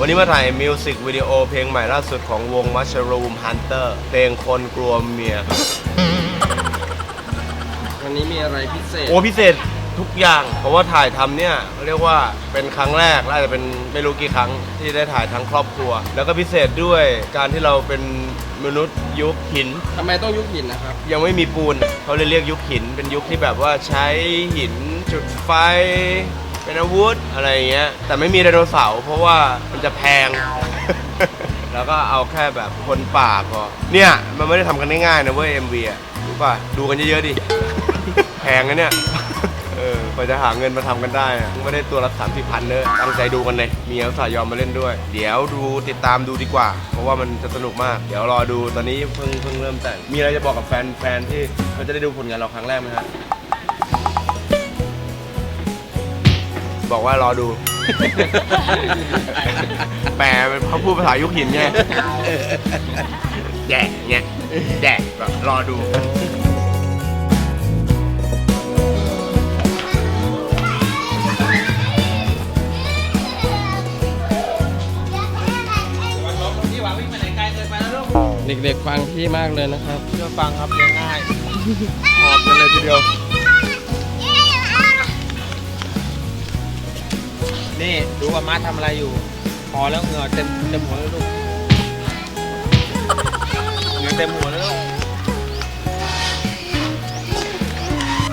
วันนี้มาถ่ายมิวสิกวิดีโอเพลงใหม่ล่าสุดของวง Mushroom Hunter เพลงคนกลัวเมียวันนี้มีอะไรพิเศษ โอ้พิเศษทุกอย่าง เพราะว่าถ่ายทำเนี่ยเรียกว่าเป็นครั้งแรกและอาจจะเป็นไม่รู้กี่ครั้งที่ได้ถ่ายทั้งครอบครัว แล้วก็พิเศษด้วยการที่เราเป็นมนุษย์ยุคหิน ทำไมต้องยุคหินนะครับ ยังไม่มีปูนเขาเลยเรียกยุคหิน เป็นยุคที่แบบว่าใช้หินจุดไฟ เป็นอาวุธอะไรอย่างเงี้ย แต่ไม่มีไดโนเสาร์เพราะว่ามันจะแพง แล้วก็เอาแค่แบบคนป่าพอ เนี่ย มันไม่ได้ทำกันง่ายๆนะเว้ย MV อะรู้ป่ะ ดูกันเยอะๆดิ แพงนะเนี่ย เออกว่าจะหาเงินมาทำกันได้อะไม่ได้ตัวละสามสี่พันเนอะตั้งใจดูกันเลย มีอุตส่าห์ยอมมาเล่นด้วย เดี๋ยวดูติดตามดูดีกว่า เพราะว่ามันจะสนุกมาก เดี๋ยวรอดู ตอนนี้เพิ่งเพิ่งเริ่มแต่ง มีอะไรจะบอกกับแฟนแฟนที่เขาจะได้ดูผลงานเราครั้งแรกไหมฮะบ อกว่ารอดูแปลเป็นเขาพูดภาษายุคหินไงแดกเนี่ยแดกแบบรอดู เด็กๆฟังพี่มากเลยนะครับ เชื่อฟังครับเลี้ยงง่ายหอมกันเลยทีเดียว นี่ดูว่ามาทำอะไรอยู่ พอแล้วเหงื่อเต็มเต็มหัวแล้วลูก เหงื่อเต็มหัวแล้วลูก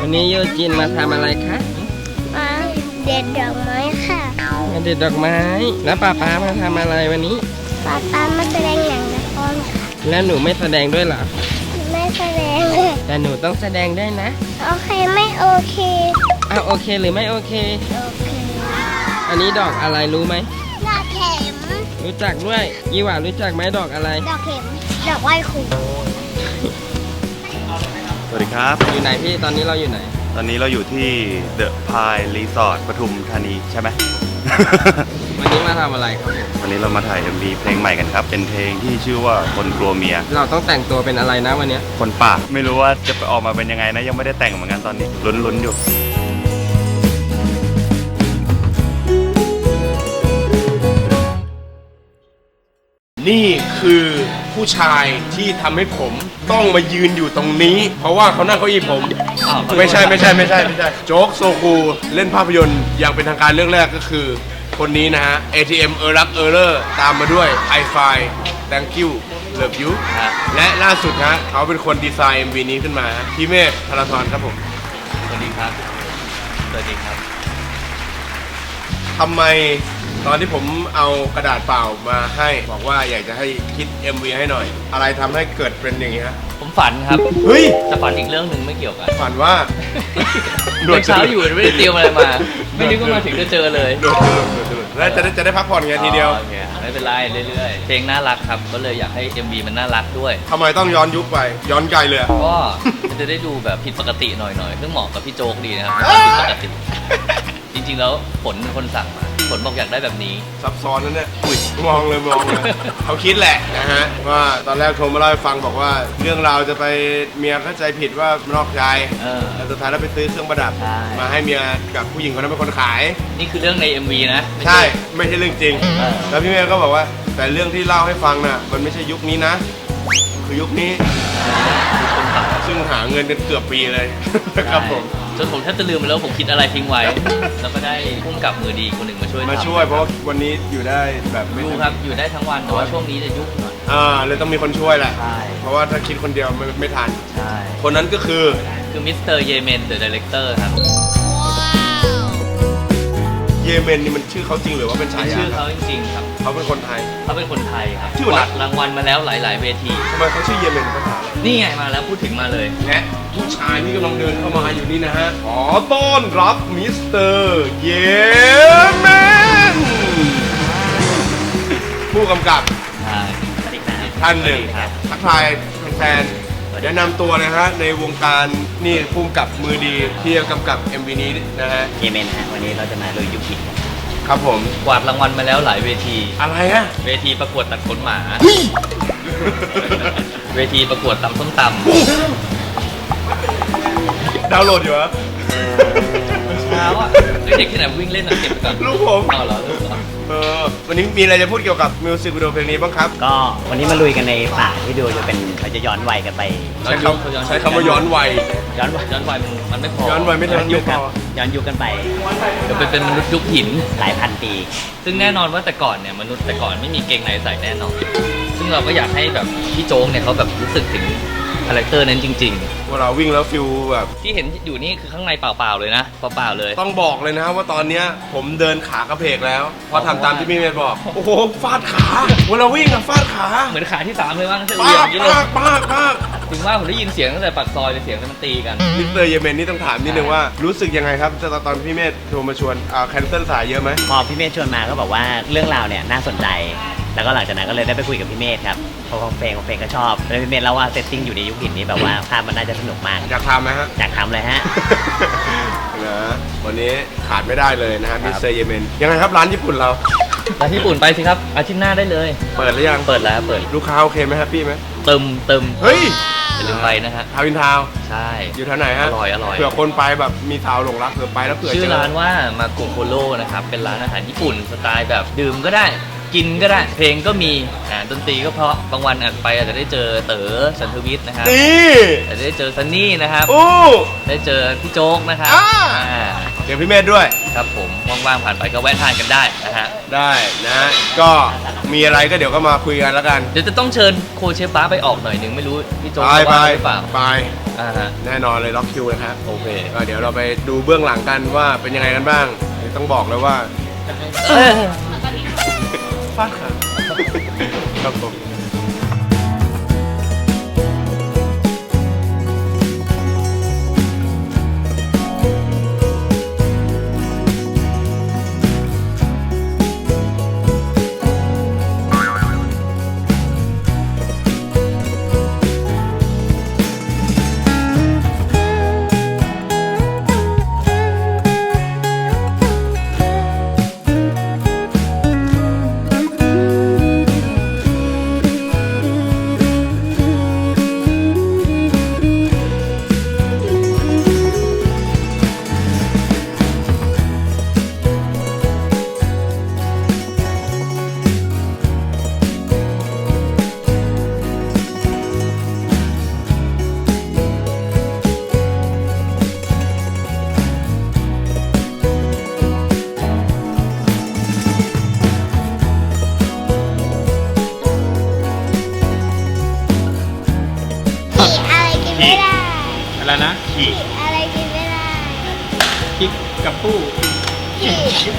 วันนี้โยจินมาทำอะไรคะมาเด็ดดอกไม้ค่ะมาเด็ดดอกไม้ แล้วป้าป๊ามาทำอะไรวันนี้ป้าป้ามาแสดงหนังละครค่ะ แล้วหนูไม่แสดงด้วยเหรอ ไม่แสดงเลยแต่หนูต้องแสดงได้นะ โอเคไม่โอเค อ้าวโอเคหรือไม่โอเค โอเค อันนี้ดอกอะไรรู้ไหมดอกเข็ม รู้จักด้วยยี่หว่ารู้จักไหมดอกอะไร ดอกเข็ม ดอกไหว้ครูสวัสดีครับ อยู่ไหนพี่ตอนนี้เราอยู่ไหน ตอนนี้เราอยู่ที่เดอะพายรีสอร์ทปทุมธานีใช่ไหม วันนี้มาทำอะไรครับผมวันนี้เรามาถ่าย MV เพลงใหม่กันครับ เป็นเพลงที่ชื่อว่าคนกลัวเมีย เราต้องแต่งตัวเป็นอะไรนะวันเนี้ยคนป่า ไม่รู้ว่าจะไปออกมาเป็นยังไงนะ ยังไม่ได้แต่งเหมือนกันตอนนี้ลุ้นๆอยู่ นี่คือผู้ชายที่ทำให้ผมต้องมายืนอยู่ตรงนี้ เพราะว่าเขานั่งเก้าอี้ผมไม่ใช่ไม่ใช่ไม่ใช่ไม่ใช่โจ๊กโซคูเล่นภาพยนตร์อย่างเป็นทางการเรื่องแรกก็คือ คนนี้นะฮะ ATM เออรักเออเลอร์ตามมาด้วย i f i Thank you Love you และล่าสุดนะ เขาเป็นคนดีไซน์ MV นี้ขึ้นมาฮะพี่เมฆธารทรครับผมสวัสดีครับ สวัสดีครับทำไม ตอนที่ผมเอากระดาษเปล่ามาให้บอกว่าอยากจะให้คิด MV ให้หน่อย อะไรทำให้เกิดเป็นอย่างนี้ฮะ ผมฝันครับเฮ้ยแต่ฝันอีกเรื่องหนึ่งไม่เกี่ยวกันฝันว่าเมื่อเช้าอยู่ไม่ได้เตรียมอะไรมา ไม่นึกว่ามาถึงจะเจอเลยโดดโดดโดดโดดแล้วจะได้จะได้พักผ่อนไงทีเดียว อ๋อโอเคไม่เป็นไรเรื่อยๆเพลงน่ารักครับ ก็เลยอยากให้ MV มันน่ารักด้วย ทำไมต้องย้อนยุคไป ย้อนไกลเลยอะ ก็มันจะได้ดูแบบผิดปกติหน่อยๆซึ่งเหมาะกับพี่โจ๊กดีนะครับผิดปกติ จริงๆแล้วผลเป็นคนสั่งมา ผลบอกอยากได้แบบนี้ ซับซ้อนนั่นเนี่ยอุ้ยมองเลยมองเลยเขาคิดแหละนะฮะว่าตอนแรกโทรมาเล่าให้ฟังบอกว่า เรื่องราวจะไปเมียเข้าใจผิดว่านอกใจเออแล้วสุดท้ายแล้วไปซื้อเครื่องประดับ ใช่ มาให้เมียกับผู้หญิงคนนั้นเป็นคนขาย นี่คือเรื่องใน MV นะไม่ใช่ ไม่ใช่เรื่องจริง เออแล้วพี่เมย์ก็บอกว่า แต่เรื่องที่เล่าให้ฟังน่ะ มันไม่ใช่ยุคนี้นะ คือยุคนี้ ซึ่งหาเงินกันเกือบปีเลยนะครับผม จนผมแทบจะลืมไปแล้วผมคิดอะไรทิ้งไว้ แล้วก็ได้พุ่มกับมือดีคนหนึ่งมาช่วยมาทำช่วยเพราะว่าวันนี้อยู่ได้แบบไม่อยู่ครับอยู่ได้ทั้งวันแต่ว่าช่วงนี้จะยุ่งหน่อยอ่าเลยต้องมีคนช่วยแหละ ใช่เพราะว่าถ้าคิดคนเดียวไม่ไม่ทัน ใช่คนนั้นก็คือ คือมิสเตอร์เยเมนเดอะดีเลกเตอร์ครับ เยเมนนี่มันชื่อเขาจริงหรือว่าเป็นฉาเป็นยาชื่อเขาจริงๆครับเขาเป็นคนไทย เขาเป็นคนไทยครับชื่ออะไรกวาดรางวัลมาแล้วหลายๆเวที ทำไมเขาชื่อเยเมนภาษาอะไรนี่ไงมาแล้วพูดถึงมาเลย และผู้ชายที่กำลังเดินเข้ามาอยู่นี่นะฮะ ขอต้อนรับมิสเตอร์เยเมนผู้กำกับใช่ท่านหนึ่งครับ ทักทายแฟนแนะนำตัวนะฮะในวงการ นี่ผู้กำกับมือดีที่จะกำกับ MV นี้นะฮะเยเมนฮะวันนี้เราจะมาลุยยุคหินกันครับผม กวาดรางวัลมาแล้วหลายเวที อะไรฮะ เวทีประกวดตัดขนหมา เวทีประกวดตำส้มตดาวน์โหลดอยู่เหรอำเช้าอะเฮ้ยเด็กที่ไหนวิ่งเล่นอะเก็บไปก่อนลูกผม เอาเหรอลูกเหรอ เออวันนี้มีอะไรจะพูดเกี่ยวกับมิวสิกวิดีโอเพลงนี้บ้างครับ ก็วันนี้มาลุยกันในป่าที่ดูจะเป็นเราจะย้อนวัยกันไป ใช้คำใช้คำว่าย้อนวัยย้อนวัยย้อนวัยมันมันไม่พอย้อนวัยไม่ทัย้อนนยุคพครับอย้อนยุคกันไปจะเป็นเป็นมนุษย์ยุคหินหลายพันปี ซึ่งแน่นอนว่าแต่ก่อนเนี่ยมนุษย์แต่ก่อนไม่มีเกงในใส่แน่นอน ซึ่งเราก็อยากให้แบบพี่โจ๊กเนี่ยเขาแบบรู้สึกถึง คาแรคเตอร์นั้นจริง เวลาวิ่งแล้วฟิลแบบ ๆ ที่เห็นอยู่นี่คือข้างในเปล่าๆเลยนะ เปล่าๆเลย ต้องบอกเลยนะว่าตอนเนี้ยผมเดินขากระเพกแล้วเพราะทำตามที่พี่เมย์บอก โอ้โห ฟาดขา เวลาวิ่งอะฟาดขาเหมือนขาที่สามเลยว่างั้นเถอะปาเหวี่ยงกอย่างนี้เลย ปากปากปากถึงว่าผมได้ยินเสียงตั้งแต่ปากซอยเลยเสียงมันตีกัน มิสเตอร์เยเมนนี่ต้องถามนิดนึงว่า รู้สึกยังไงครับตอนตอนพี่เมย์โทรมาชวนอ่าแคนเซิลสายเยอะไหม พอพี่เมธชวนมาก็บอกว่าเรื่องราวเนี่ยน่าสนใจ แล้วก็หลังจากนั้นก็เลยได้ไปคุยกับพี่เมธครับเพราะของเฟงของเฟงก็ชอบแล้วพี่เมธเล่าว่าเซตติ้งอยู่ในยุคหินนี้แบบว่าภาพมันน่าจะสนุกมากอยากทำไหมฮะ อยากทำเลยฮะ นะวันนี้ขาดไม่ได้เลยนะฮะมิสเตอร์เยเมนยังไงครับร้านญี่ปุ่นเราแล้วที่ญี่ปุ่นไปสิครับ อาทิตย์หน้าได้เลย เปิดหรือยังเปิดแล้วเปิดลูกค้าโอเคไหมแฮปปี้ไหมเติมเติมเฮ้ยอย่าลืมไปนะฮะ ทาวินทาวน์ใช่ อยู่แถวไหนฮะอร่อยอร่อย เผื่อคนไปแบบมีสาวหลงรักเผื่อไปแล้วเผื่อชื่อเจอร้านว่ามาโกโคโร่นะครับ เป็นร้านอาหารญี่ปุ่นสไตล์แบบดื่มก็ได้ กินก็ได้ เพลงก็มีอ่าดนตรีก็เพราะบางวันอาจไปอาจจะได้เจอเต๋อสันทวิทย์นะครับนี่อาจจะได้เจอซันนี่นะครับอู้ ได้เจอพี่โจ๊กนะครับอ่า อ่าเดี๋ยวพี่เมธด้วย ครับผมว่างๆผ่านไปก็แวะทานกันได้นะฮะได้นะฮะก็มีอะไรก็เดี๋ยวก็มาคุยกันแล้วกัน เดี๋ยวจะต้องเชิญโคเชฟบ้าไปออกหน่อยหนึงไม่รู้พี่โจ๊กไปจะไปว่างหรือเปล่าไป อ่าฮะแน่นอนเลยล็อกคิวนะครับโอเคก็เดี๋ยวเราไปดูเบื้องหลังกันว่าเป็นยังไงกันบ้างเดี๋ยวต้องบอกเลยว่า ฟาขาครับผม พริกกับปู้ขีด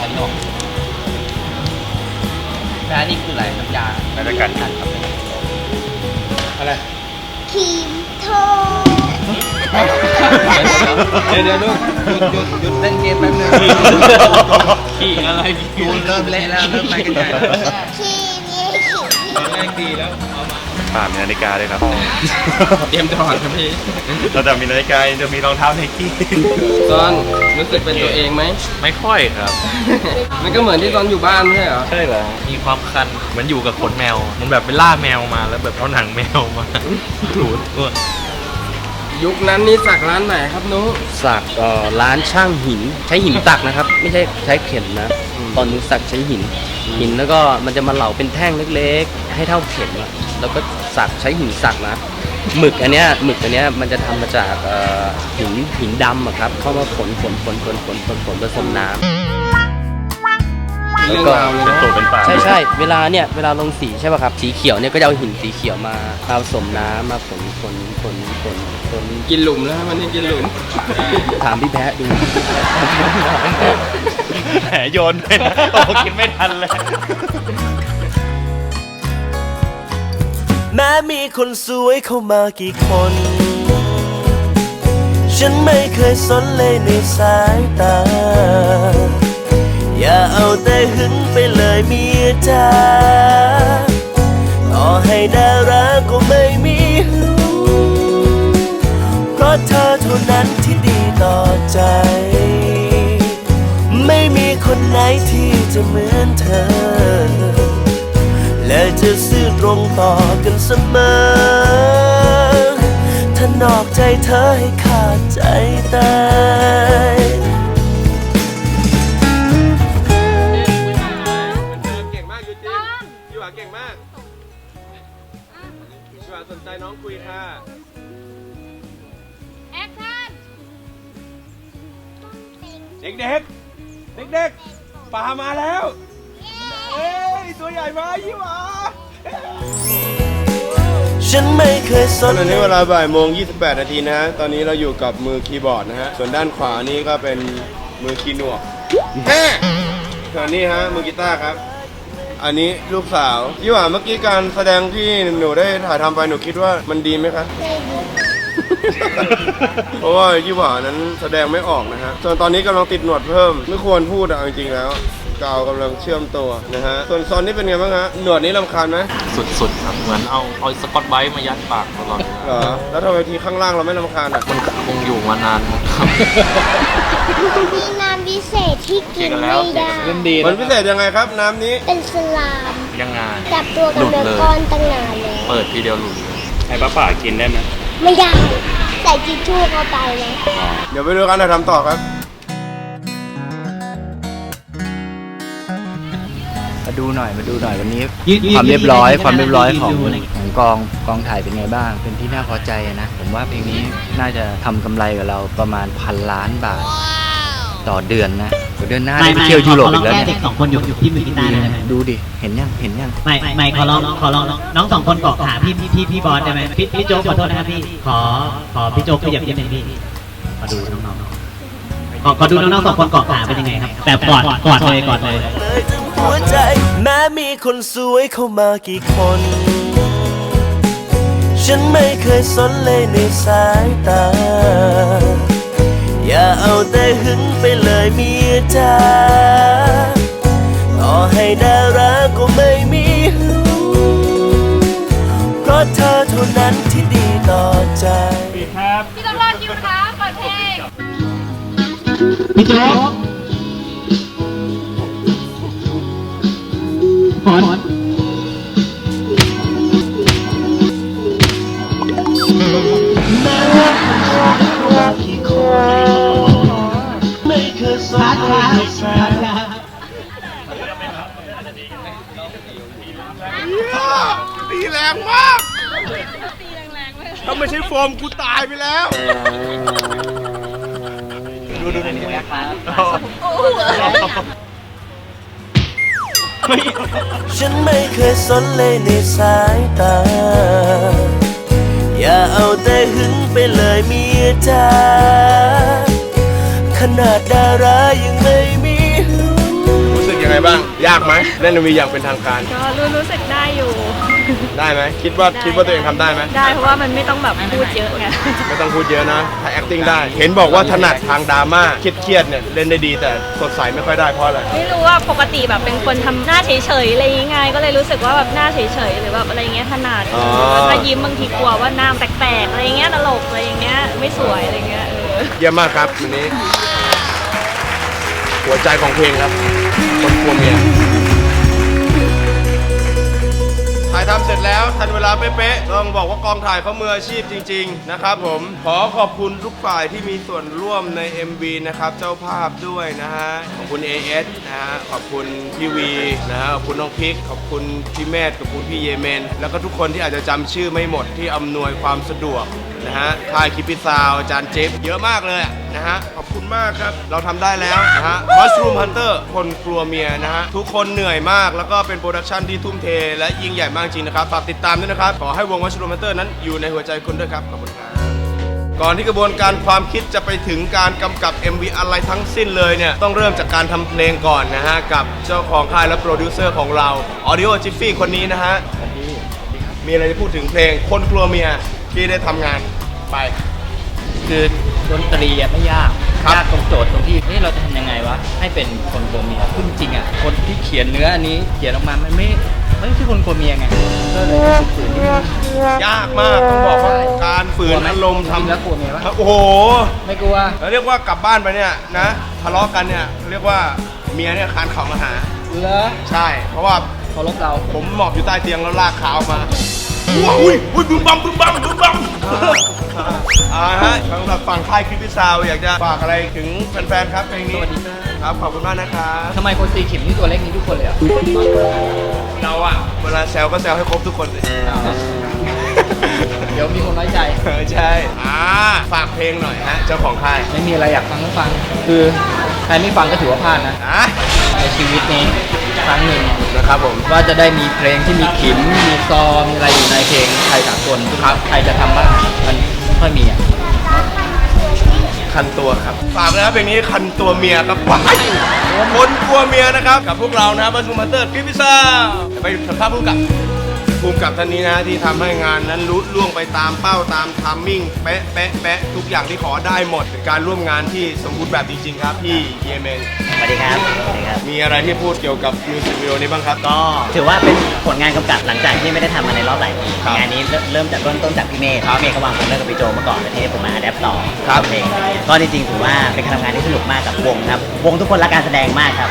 อันนี้ออกแล้วอันนี้คืออะไรน้ำยาน่าจะกัดกันอะไรครีมโทเดี๋ยวเดี๋ยวลูกหยุดหยุดหยุดเล่นเกมแป๊บนึงขี่อะไรขี่เริ่มเละแล้วเริ่มไปกันใหญ่แล้วครีมนี่ขีดตอนแรกดีแล้วเอามา ป่ามีนาฬิกาด้วยครับ เตรียมถอดครับพี่เราจะมีนาฬิกายังจะมีรองเท้าไนกี้ตอนรู้สึกเป็นตัวเองไหม ไม่ค่อยครับ มันก็เหมือนที่ตอนอยู่บ้านไม่ใช่เหรอ ใช่เหรอ มีความคันเหมือนอยู่กับขนแมว มันแบบไปล่าแมวมาแล้วแบบเอาหนังแมวมาถูตัว ยุคนั้นนี่สักร้านไหนครับนุ๊กสักเอ่อร้านช่างหินใช้หินสักนะครับ ไม่ใช่ใช้เข็มนะ ตอนนี้สักใช้หิน หินแล้วก็มันจะมาเหลาเป็นแท่งเล็กๆ ให้เท่าเข็มอะแล้วก็ สักใช้หินสักนะหมึกอันเนี้ยหมึกอันเนี้ยมันจะทำมาจากเอ่อหินหินดำอะครับเข้ามาฝนฝนฝนฝนฝนฝนฝนผสมน้ำเป็นเรื่องราวเลยเป็นเนาะตัวเป็นตาใช่ใช่เวลาเนี่ยเวลาลงสีใช่ป่ะครับสีเขียวเนี่ยก็จะเอาหินสีเขียวมามาผสมน้ำมาผลผลผลผลผลกินหลุมแล้ววันนี้กินหลุมถามพี่แพะดู แหมโยนไปนะโอ้กินไม่ทันเลย แม้มีคนสวยเข้ามากี่คน ฉันไม่เคยสนเลยในสายตา อย่าเอาแต่หึงไปเลยเมียจ้าต่อให้ดาราก็ไม่มีหึงเพราะเธอเท่านั้นที่ดีต่อใจ ไม่มีคนไหนที่จะเหมือนเธอ และจะซื่อตรงต่อกันเสมอ ถ้านอกใจเธอให้ขาดใจตายเก่งมากยูจินยูหวาเก่งมากยูหวาสนใจน้องคุยค่ะ แอคชั่นเด็กเด็กเด็กเด็กๆปลามาแล้วเอ้ย ตัวใหญ่มายี่หวาฉันไม่เคยสตอนนนี้เวลาบ่ายโมง 28 นาทีนะฮะ ตอนนี้เราอยู่กับมือคีย์บอร์ดนะฮะ ส่วนด้านขวานี่ก็เป็นมือคีย์หนวกแฮ่ส่วนนี้ฮะ มือกีตาร์ครับ อันนี้ลูกสาวยี่หว่าเมื่อกี้การแสดงที่หนูได้ถ่ายทำไปหนูคิดว่ามันดีไหมคะ เพราะว่ายี่หว่านั้นแสดงไม่ออกนะฮะ ส่วนตอนนี้กำลังติดหนวดเพิ่ม ไม่ควรพูดอะเอาจริงๆแล้ว กาวกำลังเชื่อมตัวนะฮะ ส่วนซอนนี่เป็นไงบ้างฮะ หนวดนี้รำคาญไหมสุดๆครับเหมือนเอาเอาสกอตไบรท์มายัดปากตลอดเวลาเหรอ แล้วทำไมทีข้างล่างเราไม่รำคาญอะ มันคงอยู่มานานครับมีน้ำพิเศษที่กินเจอกันแล้ไม่วได้มันพิเศษยังไงครับน้ำนี้ เป็นสลาม ยังไงจับตัวกันเป็นก้อนตั้งนานแล้วเปิดทีเดียวหลุดเลยให้ป้าป่ากินได้ไหมไม่ได้ ใส่ทิชชู่เข้าไปนะ เดี๋ยวไปดูการถ่ายทำต่อครับ ดูหน่อยมาดูหน่อยวันนี้ความเรียบร้อยความเรียบร้อยของของกองกองถ่ายเป็นไงบ้าง เป็นที่น่าพอใจนะ ผมว่าเพลงนี้น่าจะทำกำไรกับเราประมาณพันล้านบาท ต่อเดือนนะเดี๋ยวเดือนหน้าได้ไปเที่ยวยุโรปอีกแล้วเนี่ยเด็กสองคนอยู่อยู่ที่มือกีตาร์เลยนะดูดิ เห็นยังเห็นยัง ไม่ไม่ขอลองขอลองน้องสองคนเกาะขาพี่พี่พี่บอสได้ไหมพี่พี่โจ๊กขอโทษนะครับพี่ขอขอพี่โจ๊กขยับนิดนึงพี่ขอดูน้องๆขอขอดูน้องๆสองคนเกาะขาเป็นยังไงครับแบบกอดกอดเลยกอดเลย เลยทั้ง หัวใจ แม้มีคนสวยเข้ามากี่คน ฉันไม่เคยสนเลยในสายตา อย่าเอาแต่หึงไปเลยเมียจ้าต่อให้ดาราก็ไม่มีหึงเพราะเธอเท่านั้นที่ดีต่อใจพี่ตำรวจอยู่คะเปิดเพลง พี่โจ๊ก ขอไม่เคยสนเลยในสายตาตีแรงมาก ถ้าไม่ใช่โฟมกูตายไปแล้ว ดูดูในนี้นะครับ ฉันไม่เคยสนเลยในสายตา อย่าเอาแต่หึงไปเลยเมียจ้าขนาดดารายังไม่มีหึงรู้สึกยังไงบ้าง ยากไหมเล่นมีอย่างเป็นทางการ ก็รู้รู้สึกได้อยู่ ได้ไหมคิดว่าคิดว่าตัวเองทำได้ไหมได้เพราะว่ามันไม่ต้องแบบพูดเยอะไงไม่ต้องพูดเยอะนะถ้า acting ได้ เห็นบอกว่าถนัดทางดราม่าเครียดๆเนี่ยเล่นได้ดีแต่สดใสไม่ค่อยได้เพราะอะไร ไม่รู้ว่าปกติแบบเป็นคนทำหน้าเฉยๆอะไรอย่างเงี้ยก็เลยรู้สึกว่าแบบหน้าเฉยๆหรือแบบอะไรเงี้ยถนัดอ๋อ ถ้ายิ้มบางทีกลัวว่าหน้าแตกๆอะไรเงี้ยตลกอะไรอย่างเงี้ยไม่สวยอะไรเงี้ยเออ เยี่ยมมากครับวันนี้ หัวใจของเพลงครับ คนกลัวเมีย ถ่ายทำเสร็จแล้วทันเวลาเป๊ะๆต้องบอกว่ากองถ่ายเขามืออาชีพจริง ๆ นะครับผมขอขอบคุณทุกฝ่ายที่มีส่วนร่วมใน MV นะครับเจ้าภาพด้วยนะฮะขอบคุณ AS นะฮะขอบคุณพี่วีนะฮะขอบคุณน้องพิก ขอบคุณพี่เมธขอบคุณพี่เยเมน แล้วก็ทุกคนที่อาจจะจำชื่อไม่หมดที่อำนวยความสะดวกนะฮะค่ายคิปปิซาวอาจารย์เจฟเยอะมากเลยอะนะฮะขอบ มากครับ เราทำได้แล้วนะฮะ Mushroom Hunter คนกลัวเมียนะฮะ ทุกคนเหนื่อยมากแล้วก็เป็นโปรดักชันที่ทุ่มเท และยิ่งใหญ่มากจริงนะครับ ฝากติดตามด้วยนะครับ ขอให้วง Mushroom Hunter นั้นอยู่ในหัวใจคุณด้วยครับ ขอบคุณครับ ก่อนที่กระบวนการความคิดจะไปถึงการกำกับ MV อะไรทั้งสิ้นเลยเนี่ย ต้องเริ่มจากการทำเพลงก่อนนะฮะ กับเจ้าของค่ายและโปรดิวเซอร์ของเรา Audio Jiffy คนนี้นะฮะมีอะไรจะพูดถึงเพลงคนกลัวเมียที่ได้ทำงานไป คือดนตรีอะไม่ยาก ครับ ยากตรงโจทย์ตรงที่นี่เราจะทำยังไงวะให้เป็นคนกลัวเมียซึ่งจริงๆอะคนที่เขียนเนื้ออันนี้เขียนออกมามันไม่ไม่ใช่คนกลัวเมียไงก็เลยเป็นสื่อที่ยากมากต้องบอกว่าการฝืนอารมณ์ทำแล้วกลัวเมียปะโอ้โห ไม่กลัว แล้วเรียกว่ากลับบ้านไปเนี่ยนะทะเลาะกันเนี่ยเรียกว่าเมียเนี่ยคานเข่ามาหา เหรอใช่ เพราะว่าเคารพเรา ผมหมอบอยู่ใต้เตียงแล้วลากขาออกมาอุ้ยอุ้ยบึ้มบัมบึ้มบัมบึ้มบัม อ่าฮะสำหรับฝั่งค่ายคลิปพิซาวอยากจะฝากอะไรถึงแฟนๆครับเพลงนี้สวัสดีครับครับขอบคุณมากนะครับทำไมคนตีขิมนี่ตัวเล็กนี้ทุกคนเลยอะเราอะเวลาแซวก็แซวให้ครบทุกคนเลยเดี๋ยวมีคนน้อยใจเออใช่อ่าฝากเพลงหน่อยฮะเจ้าของค่ายไม่มีอะไรอยากฟังก็ฟัง คือใครไม่ฟังก็ถือว่าพลาดนะอะในชีวิตนี้ครั้งหนึ่งนะครับผมว่าจะได้มีเพลงที่มีขิมมีซอมีอะไรอยู่ในเพลงไทยสากลครับใครจะทำบ้างมัน ไม่ค่อยมีอะ คันตัวครับ ฝากนะครับเพลงนี้คันตัวเมียครับว้ายคนกลัวเมียนะครับ กับพวกเรานะครับบัสซูมาเตอร์คลิปพิซซ่าไปสัมภาษณ์ผู้กำกับ ผู้กำกับท่านนี้นะที่ทำให้งานนั้นลุล่วงไปตามเป้าตามทัมมิ่งเป๊ะเป๊ะเป๊ะทุกอย่างที่ขอได้หมดเป็นการร่วมงานที่สมบูรณ์แบบจริงๆครับพี่เยเมนสวัสดีครับสวัสดีครับ มีอะไรที่พูดเกี่ยวกับมิวสิกวิดีโอนี้บ้างครับ ก็ถือว่าเป็นผลงานกำกับหลังจากที่ไม่ได้ทำมาในรอบหลายปีครับงานนี้เริ่มเริ่มจากต้นต้นจากพี่เมธครับพี่เมธก็วางผมเลิกกับพี่โจเมื่อก่อนแล้วทีนี้ผมมาอัดแอปต่อครับเพลงก็จริงๆถือว่าเป็นการทำงานที่สนุกมากกับวงครับ วงทุกคนรักการแสดงมากครับ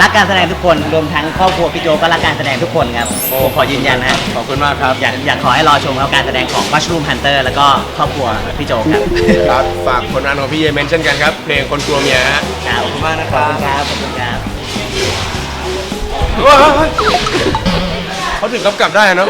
รักการแสดงทุกคนรวมทั้งครอบครัวพี่โจก็รักการแสดงทุกคนครับผมขอยืนยันนะ ขอบคุณมากครับ อยากอยากขอให้รอชมครับการแสดงของ Mushroom Hunter แล้วก็ครอบครัวพี่โจครับครับ ฝากผลงานของพี่เยเมนเช่นกันครับ เพลงคนกลัวเมียฮะครับขอบคุณมากนะคขอบรับคุณครับขอบคุณครับเขาถึงกำกับได้เนาะ